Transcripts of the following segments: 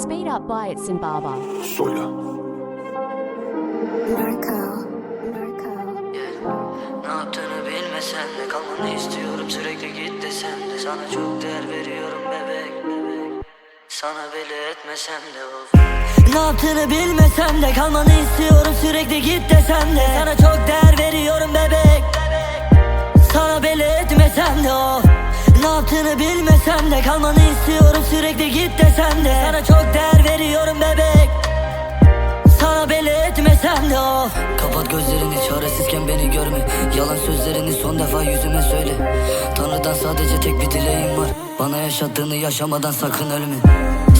Speed up by it Zimbabwe. Ne yaptığını bilmesen de kalmanı istiyorum. Sürekli git desen de Sana çok değer veriyorum bebek bebek. Sana bile etmesem de of. Ne yaptığını bilmesem de kalmanı istiyorum. Sürekli git desem de Sana çok değer bilmesem de kalmanı istiyorum sürekli git desem de. Sana çok değer veriyorum bebek. Sana belli etmesem de of. Kapat gözlerini çaresizken beni görme. Yalan sözlerini son defa yüzüme söyle. Tanrıdan sadece tek bir dileğim var. Bana yaşattığını yaşamadan sakın ölme.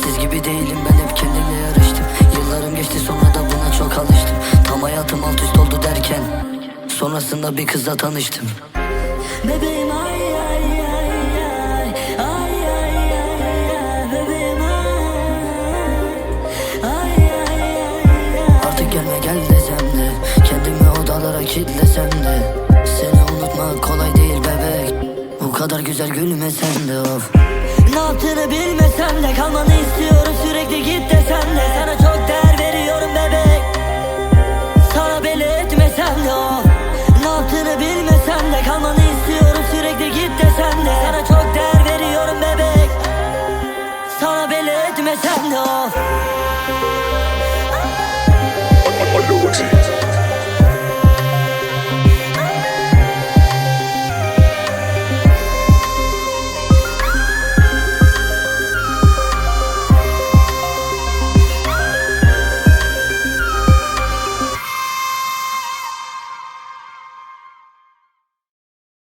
Siz gibi değilim ben hep kendimle yarıştım. Yıllarım geçti sonra da buna çok alıştım. Tam hayatım alt üst oldu derken Sonrasında bir kızla tanıştım. Bebeğim ay kilitlesem de Seni unutmak kolay değil bebek. Bu kadar güzel gülmesen de of. Ne yaptığını bilmesem de Kalmanı istiyorum. Sürekli git desem de Sana çok değer veriyorum bebek. Sana belli etmesem de of. Ne yaptığını bilmesem de Kalmanı istiyorum. Sürekli git desem de Sana çok değer veriyorum bebek. Sana belli etmesem de of